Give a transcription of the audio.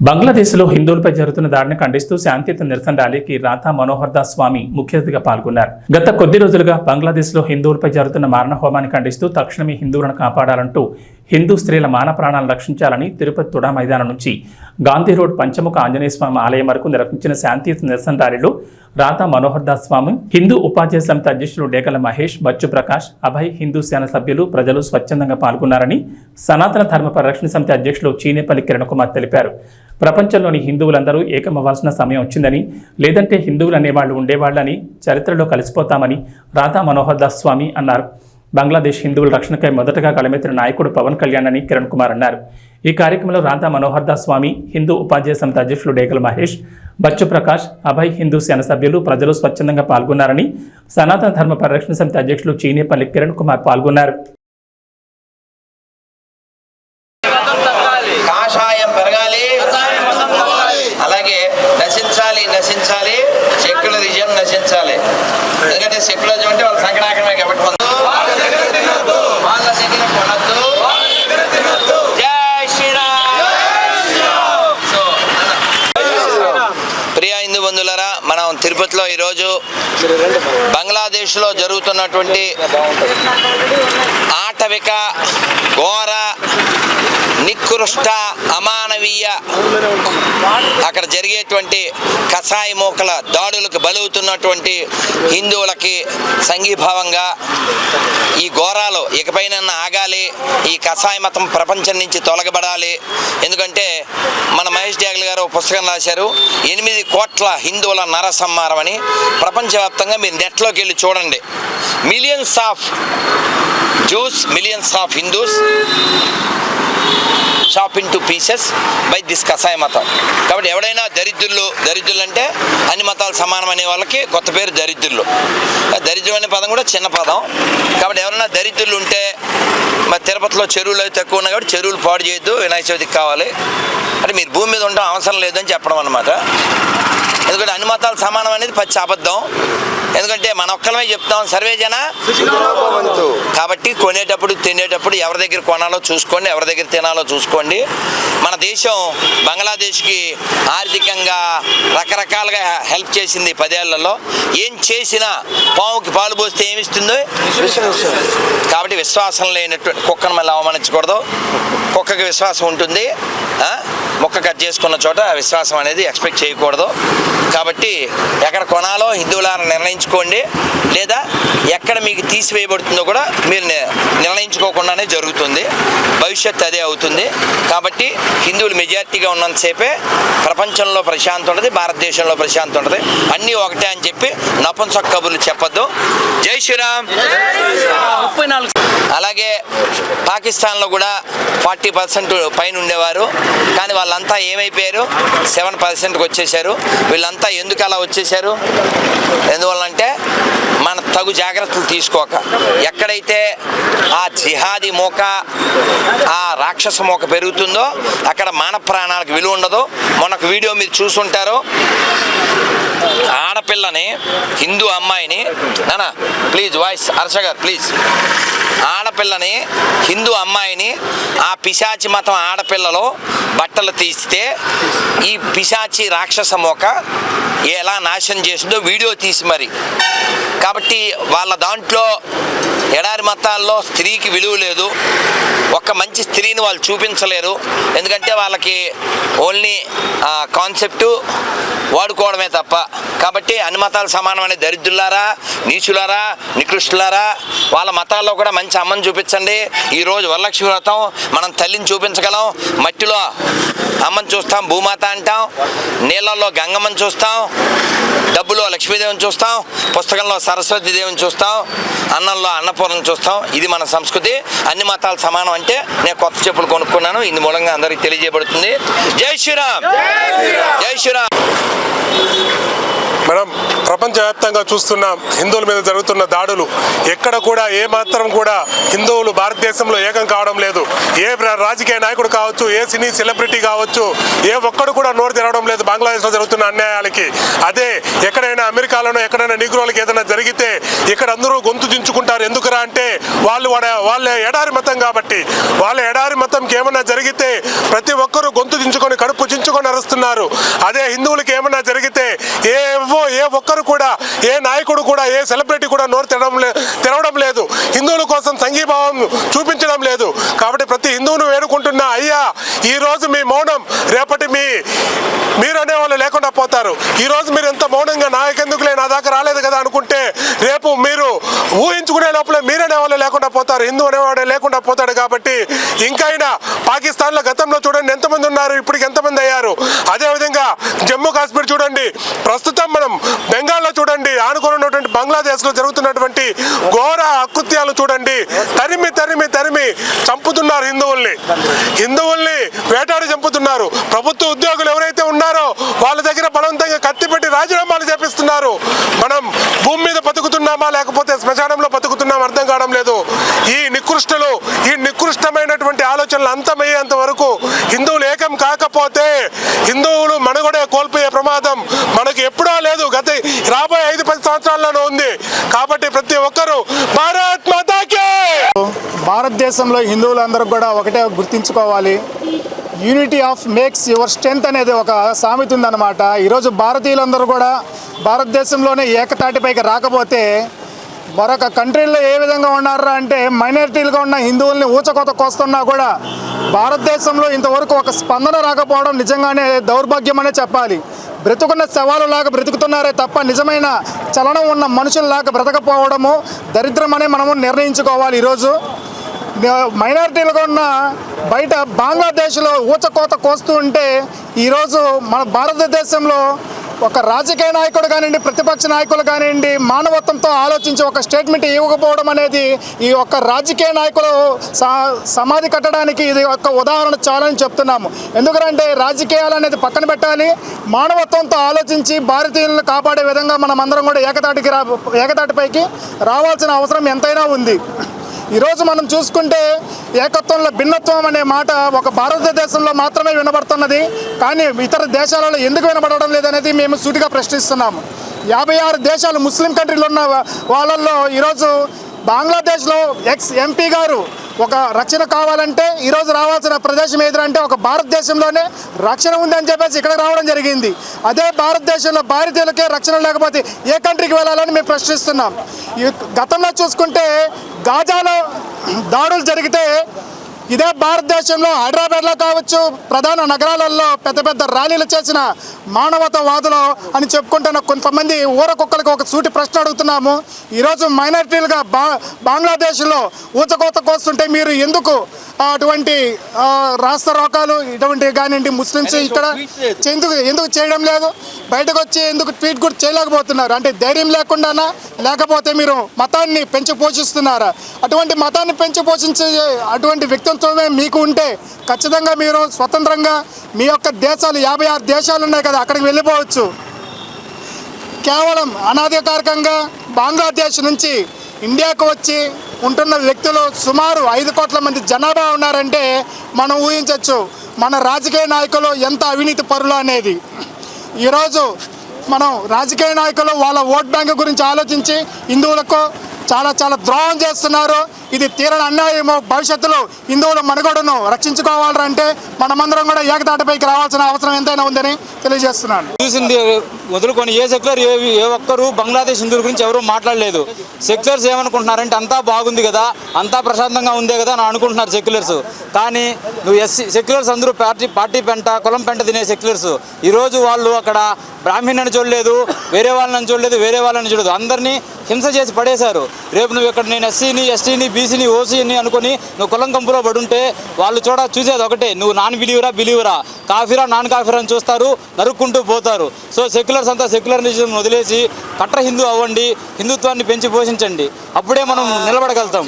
బంగ్లాదేశ్లో హిందువులపై జరుగుతున్న దాడిని ఖండిస్తూ శాంతియుత నిరసన ర్యాలీకి రాధా మనోహర్ దాస్ స్వామి ముఖ్య అతిథిగా పాల్గొన్నారు. గత కొద్ది రోజులుగా బంగ్లాదేశ్లో హిందువులపై జరుగుతున్న మారణ హోమాన్ని ఖండిస్తూ తక్షణమే హిందువులను కాపాడాలంటూ హిందూ స్త్రీల మాన ప్రాణాలను రక్షించాలని తిరుపతి తుడా మైదానం నుంచి గాంధీ రోడ్ పంచముఖ ఆంజనేయ స్వామి ఆలయం వరకు నిర్వహించిన శాంతియుత నిరసన ర్యాలీలో రాధా మనోహర్ దాస్ స్వామి హిందూ ఉపాధ్యాయ సమితి అధ్యక్షులు డేగల మహేష్ బచ్చు ప్రకాష్ అభయ్ హిందూ సేన సభ్యులు ప్రజలు స్వచ్ఛందంగా పాల్గొన్నారని సనాతన ధర్మ పరిరక్షణ సమితి అధ్యక్షులు చీనేపల్లి కిరణ్ కుమార్ తెలిపారు. ప్రపంచంలోని హిందువులందరూ ఏకమవ్వాల్సిన సమయం వచ్చిందని లేదంటే హిందువులు అనేవాళ్ళు ఉండేవాళ్ళని చరిత్రలో కలిసిపోతామని రాధా మనోహర్ దాస్ స్వామి అన్నారు. బంగ్లాదేశ్ హిందువుల రక్షణకై మొదటగా కలమెత్తిన నాయకుడు పవన్ కళ్యాణ్ అని కిరణ్ కుమార్ అన్నారు. ఈ కార్యక్రమంలో రాధా మనోహర్ దాస్ స్వామి హిందూ ఉపాధ్యాయ సమితి అధ్యక్షులు డేగల మహేష్ బచ్చు ప్రకాష్ అభయ్ హిందూ సేన సభ్యులు ప్రజలు స్వచ్ఛందంగా పాల్గొన్నారని సనాతన ధర్మ పరిరక్షణ సమితి అధ్యక్షులు చీనేపల్లి కిరణ్ కుమార్ పాల్గొన్నారు. పెరగాలి. అలాగే నశించాలి నశించాలి. సెక్యులరిజం నశించాలి. ఎందుకంటే సెక్యులరిజం అంటే వాళ్ళ సంకటాకరమే కాబట్టి పొందు వాళ్ళ దగ్గర కొనద్దు జై శ్రీరామ్ సో, అన్న. ప్రియ హిందూ బంధువులరా మనం తిరుపతిలో ఈరోజు బంగ్లాదేశ్లో జరుగుతున్నటువంటి ఆటవిక ఘోర నికృష్ట అమానవీయ అక్కడ జరిగేటువంటి కషాయ మూకల దాడులకు బలవుతున్నటువంటి హిందువులకి సంఘీభావంగా ఈ ఘోరాలు ఇకపైన ఆగాలి ఈ కషాయ మతం ప్రపంచం నుంచి తొలగబడాలి. ఎందుకంటే మన మహేష్ జాగల్ గారు పుస్తకం రాశారు ఎనిమిది కోట్ల హిందువుల నరసంహారం అని ప్రపంచవ్యాప్తంగా మీరు నెట్లోకి వెళ్ళి చూడండి. Millions of Jews millions of Hindus chop into pieces by this కషాయ మతం కాబట్టి ఎవడైనా దరిద్రులు దరిద్రులు అంటే అన్ని మతాలు సమానం అనే వాళ్ళకి కొత్త పేరు దరిద్రులు ఆ దరిద్రం అనే పదం కూడా చిన్న పదం కాబట్టి ఎవరైనా దరిద్రులు ఉంటే మరి తిరుపతిలో చెరువులు అవి తక్కువ ఉన్నాయి కాబట్టి చెరువులు పాడు చేయొద్దు వినాయక చవితికి కావాలి అంటే మీరు భూమి మీద ఉండడం అవసరం లేదని చెప్పడం అనమాట ఎందుకంటే అన్ని మతాలు సమానం అనేది పచ్చి అబద్ధం. ఎందుకంటే మన ఒక్కలమే చెప్తాం సర్వే జన కాబట్టి కొనేటప్పుడు తినేటప్పుడు ఎవరి దగ్గర కొనాలో చూసుకోండి ఎవరి దగ్గర తినాలో చూసుకోండి. మన దేశం బంగ్లాదేశ్కి ఆర్థికంగా రకరకాలుగా హెల్ప్ చేసింది పదేళ్ళలో. ఏం చేసినా పావుకి పాలు పోస్తే ఏమిస్తుందో? కాబట్టి విశ్వాసం లేనటువంటి కుక్కను మళ్ళీ అవమానించకూడదు. కుక్కకి విశ్వాసం ఉంటుంది? మొక్క కట్ చేసుకున్న చోట విశ్వాసం అనేది ఎక్స్పెక్ట్ చేయకూడదు. కాబట్టి ఎక్కడ కొనాలో హిందువులారా నిర్ణయించుకోండి. లేదా ఎక్కడ మీకు తీసివేయబడుతుందో కూడా మీరు ని- నిర్ణయించుకోకుండానే జరుగుతుంది. భవిష్యత్తు అదే అవుతుంది. కాబట్టి హిందువులు మెజారిటీగా ఉన్నంతసేపే ప్రపంచంలో ప్రశాంతి ఉంటుంది భారతదేశంలో ప్రశాంతి ఉంటుంది. అన్నీ ఒకటే అని చెప్పి నపుంసక కబుర్లు చెప్పొద్దు జై శ్రీరామ్. ముప్పై నాలుగు అలాగే పాకిస్తాన్లో కూడా ఫార్టీ పర్సెంట్ పైన ఉండేవారు. కానీ వాళ్ళంతా ఏమైపోయారు? సెవెన్ పర్సెంట్కి వచ్చేసారు వీళ్ళంతా ఎందుకు అలా వచ్చేసారు ఎందువల్లంటే మన తగు జాగ్రత్తలు తీసుకోక. ఎక్కడైతే ఆ జిహాదీ మోక ఆ రాక్షస మోక పెరుగుతుందో అక్కడ మానవ ప్రాణాలకు విలువ ఉండదు. మనకు వీడియో మీరు చూసుంటారు. ఆడపిల్లని హిందూ అమ్మాయిని నానా ప్లీజ్ వాయిస్ హర్ష గారు ప్లీజ్. ఆడపిల్లని హిందూ అమ్మాయిని ఆ పిశాచి మతం ఆడపిల్లలో బట్టలు తీస్తే ఈ పిశాచి రాక్షస ఒక ఎలా నాశనం చేసిందో వీడియో తీసి మరి. కాబట్టి వాళ్ళ దాంట్లో ఎడారి మతాల్లో స్త్రీకి విలువ లేదు. ఒక్క మంచి స్త్రీని వాళ్ళు చూపించలేరు. ఎందుకంటే వాళ్ళకి ఓన్లీ కాన్సెప్టు వాడుకోవడమే తప్ప. కాబట్టి అన్ని మతాలు సమానమైన దరిద్రులారా నీచులారా నికృష్టులారా వాళ్ళ మతాల్లో కూడా మంచి అమ్మని చూపించండి. ఈరోజు వరలక్ష్మి వ్రతం. మనం తల్లిని చూపించగలం. మట్టిలో అమ్మని చూస్తాం భూమాత అంటాం. నీళ్ళల్లో గంగమ్మని చూస్తాం. డబ్బులో లక్ష్మీదేవిని చూస్తాం. పుస్తకంలో సరస్వతి దేవిని చూస్తాం. అన్నంలో అన్నపూర్ణను చూస్తాం. ఇది మన సంస్కృతి. అన్ని మతాలు సమానం అంటే నేను కొత్త చెప్పులు కొనుక్కున్నాను. ఇందు మూలంగా అందరికి తెలియజేయబడుతుంది. జై శ్రీరామ్! జై శ్రీరామ్! మేడం ప్రపంచవ్యాప్తంగా చూస్తున్నాం హిందువుల మీద జరుగుతున్న దాడులు ఎక్కడ కూడా ఏ మాత్రం కూడా హిందువులు భారతదేశంలో ఏకం కావడం లేదు. ఏ రాజకీయ నాయకుడు కావచ్చు ఏ సినీ సెలబ్రిటీ కావచ్చు ఏ ఒక్కడు కూడా నోరు తెరవడం లేదు బంగ్లాదేశ్లో జరుగుతున్న అన్యాయాలకి. అదే ఎక్కడైనా అమెరికాలోనో ఎక్కడైనా నిగ్రోలకి ఏదైనా జరిగితే ఇక్కడ అందరూ గొంతు దించుకుంటారు. ఎందుకురా అంటే వాళ్ళు వాళ్ళ ఎడారి మతం కాబట్టి. వాళ్ళ ఎడారి మతంకి ఏమన్నా జరిగితే ప్రతి ఒక్కరూ గొంతు దించుకొని కడుపు చించుకొని అరుస్తున్నారు. అదే హిందువులకి ఏమన్నా జరిగితే ఏ ఏ ఒక్కరు కూడా ఏ నాయకుడు కూడా ఏ సెలబ్రిటీ కూడా నోరు తెరవడం తెరవడం లేదు. హిందువుల కోసం సంఘీభావం చూపించడం లేదు. కాబట్టి ప్రతి హిందువును వేడుకుంటున్నా అయ్యా ఈ రోజు మీ మౌనం రేపటి మీ మీరు అనేవాళ్ళు లేకుండా పోతారు. ఈ రోజు మీరు ఎంత మౌనంగా నాయకెందుకులే నా దాకా రాలేదు కదా అనుకుంటే రేపు మీరు ఊహించుకునే లోపల మీరు అనేవాళ్ళు లేకుండా పోతారు. హిందూ అనేవాడు లేకుండా పోతాడు కాబట్టి ఇంకైనా పాకిస్తాన్లో గతంలో చూడండి ఎంతమంది ఉన్నారు ఇప్పటికి ఎంతమంది అయ్యారు. అదేవిధంగా జమ్మూ కాశ్మీర్ చూడండి ప్రస్తుతం మనం బెంగాల్లో చూడండి ఆనుకొని ఉన్నటువంటి బంగ్లాదేశ్లో జరుగుతున్నటువంటి ఘోర అకృత్యాలు చూడండి. తరిమి తరిమి తరిమి చంపుతున్నారు హిందువుల్ని. హిందువుల్ని వేటాడి చంపుతున్నారు. ప్రభుత్వ ఉద్యోగులు ఎవరైతే ఉన్నారో వాళ్ళ దగ్గర బలవంతంగా కత్తి పెట్టి రాజీనామాలు చేపిస్తున్నారు. మనం భూమి మీద బతుకుతున్నామా లేకపోతే శ్మశానంలో బతుకుతున్నాం అర్థం కావడం లేదు. ఈ నికృష్టలు ఈ నికృష్టమైనటువంటి ఆలోచనలు అంతమయ్యేంత వరకు హిందువులు ఏకం కాకపోతే హిందువులు మనుగడే కోల్పోయే ప్రమాదం మనకు ఎప్పుడో లేదు. గత రాబోయే ఐదు పది సంవత్సరాల్లోనే ఉంది. కాబట్టి ప్రతి ఒక్కరూ భారత్ మాతాకే! భారతదేశంలో హిందువులందరూ కూడా ఒకటే గుర్తించుకోవాలి. Unity of makes your strength అనేది ఒక సామెత ఉందన్నమాట. ఈరోజు భారతీయులందరూ కూడా భారతదేశంలోనే ఏకతాటిపైకి రాకపోతే మరొక కంట్రీల్లో ఏ విధంగా ఉన్నారా అంటే మైనారిటీలుగా ఉన్న హిందువుల్ని ఊచకోత కోస్తున్నా కూడా భారతదేశంలో ఇంతవరకు ఒక స్పందన రాకపోవడం నిజంగానే దౌర్భాగ్యం అనే చెప్పాలి. బ్రతుకున్న శవాలులాగా బ్రతుకుతున్నారే తప్ప నిజమైన చలనం ఉన్న మనుషుల్లాగా బ్రతకపోవడము దరిద్రమనే మనము నిర్ణయించుకోవాలి ఈరోజు. మైనారిటీలుగా ఉన్న బయట బంగ్లాదేశ్లో ఊచకోత కోస్తూ ఉంటే ఈరోజు మన భారతదేశంలో ఒక రాజకీయ నాయకుడు కానివ్వండి ప్రతిపక్ష నాయకులు కానివ్వండి మానవత్వంతో ఆలోచించి ఒక స్టేట్మెంట్ ఇవ్వకపోవడం అనేది ఈ ఒక్క రాజకీయ నాయకులు సమాధి కట్టడానికి ఇది ఒక ఉదాహరణ చాలని చెప్తున్నాము. ఎందుకంటే రాజకీయాలు అనేది పక్కన పెట్టాలి మానవత్వంతో ఆలోచించి భారతీయులను కాపాడే విధంగా మనం అందరం కూడా ఏకతాటికి రా ఏకతాటిపైకి రావాల్సిన అవసరం ఎంతైనా ఉంది. ఈరోజు మనం చూసుకుంటే ఏకత్వంలో భిన్నత్వం అనే మాట ఒక భారతదేశంలో మాత్రమే వినబడుతున్నది. కానీ ఇతర దేశాలలో ఎందుకు వినబడడం లేదనేది మేము సూటిగా ప్రశ్నిస్తున్నాము. యాభై ఆరు దేశాలు ముస్లిం కంట్రీలు ఉన్న వాళ్ళల్లో ఈరోజు బంగ్లాదేశ్లో ఎక్స్ ఎంపీ గారు ఒక రక్షణ కావాలంటే ఈరోజు రావాల్సిన ప్రదేశం ఏదంటే ఒక భారతదేశంలోనే రక్షణ ఉందని చెప్పేసి ఇక్కడ రావడం జరిగింది. అదే భారతదేశంలో భారతీయులకే రక్షణ లేకపోతే ఏ కంట్రీకి వెళ్ళాలని మేము ప్రశ్నిస్తున్నాం. ఈ గతంలో చూసుకుంటే గాజాలో దాడులు జరిగితే ఇదే భారతదేశంలో హైదరాబాద్లో కావచ్చు ప్రధాన నగరాలలో పెద్ద పెద్ద ర్యాలీలు చేసిన మానవతవాదులు అని చెప్పుకుంటున్న కొంతమంది ఊరకుక్కలకు ఒక సూటి ప్రశ్న అడుగుతున్నాము. ఈరోజు మైనారిటీలుగా బా బంగ్లాదేశ్లో ఊచకోత కోస్తుంటే మీరు ఎందుకు అటువంటి రాస్తా రోకాలు ఇటువంటివి కానివ్వండి ముస్లిమ్స్ ఇక్కడ ఎందుకు ఎందుకు చేయడం లేదు? బయటకు వచ్చి ఎందుకు ట్వీట్ కూడా చేయలేకపోతున్నారు? అంటే ధైర్యం లేకుండానా? లేకపోతే మీరు మతాన్ని పెంచి పోషిస్తున్నారా? అటువంటి మతాన్ని పెంచి పోషించే అటువంటి వ్యక్తిత్వమే మీకు ఉంటే ఖచ్చితంగా మీరు స్వతంత్రంగా మీ యొక్క దేశాలు యాభై ఆరు దేశాలు ఉన్నాయి కదా అక్కడికి వెళ్ళిపోవచ్చు. కేవలం అనాధికారికంగా బంగ్లాదేశ్ నుంచి ఇండియాకు వచ్చి ఉంటున్న వ్యక్తులు సుమారు ఐదు కోట్ల మంది జనాభా ఉన్నారంటే మనం ఊహించవచ్చు మన రాజకీయ నాయకులు ఎంత అవినీతి పరులు అనేది. ఈరోజు మనం రాజకీయ నాయకులు వాళ్ళ ఓట్ బ్యాంక్ గురించి ఆలోచించి హిందువులకు చాలా చాలా ద్రోహం చేస్తున్నారు. ఇది తీరని అన్యాయము భవిష్యత్తులో హిందువుల మనుగడను రక్షించుకోవాలంటే మనమందరం కూడా ఏకతాటిపైకి రావాల్సిన అవసరం ఎంతైనా ఉందని తెలియజేస్తున్నాను. చూసింది వదులుకొని ఏ సెక్యులర్ ఏ ఏ ఒక్కరు బంగ్లాదేశ్ హిందువుల గురించి ఎవరూ మాట్లాడలేదు. సెక్యులర్స్ ఏమనుకుంటున్నారంటే అంతా బాగుంది కదా అంతా ప్రశాంతంగా ఉందే కదా అని అనుకుంటున్నారు సెక్యులర్స్. కానీ నువ్వు ఎస్సీ సెక్యులర్స్ అందరూ పార్టీ పార్టీ పెంట కులం పెంట తినే సెక్యులర్స్. ఈరోజు వాళ్ళు అక్కడ బ్రాహ్మణుని చూడలేదు వేరే వాళ్ళని చూడలేదు వేరే వాళ్ళని చూడలేదు. అందరినీ హింస చేసి పడేశారు. రేపు నువ్వు ఇక్కడ నేను ఎస్సీని ఎస్టీని బీసీని ఓసీని అనుకుని నువ్వు కులం కంపులో పడుంటే వాళ్ళు చూడ చూసేది ఒకటే. నువ్వు నాన్ బిలీవరా బిలీవరా. కాఫీరా నాన్ కాఫీరా అని చూస్తారు నరుక్కుంటూ పోతారు. సో సెక్యులర్స్ అంతా సెక్యులర్ నిజం వదిలేసి కట్ర హిందూ అవ్వండి హిందుత్వాన్ని పెంచి పోషించండి. అప్పుడే మనం నిలబడగలుగుతాం.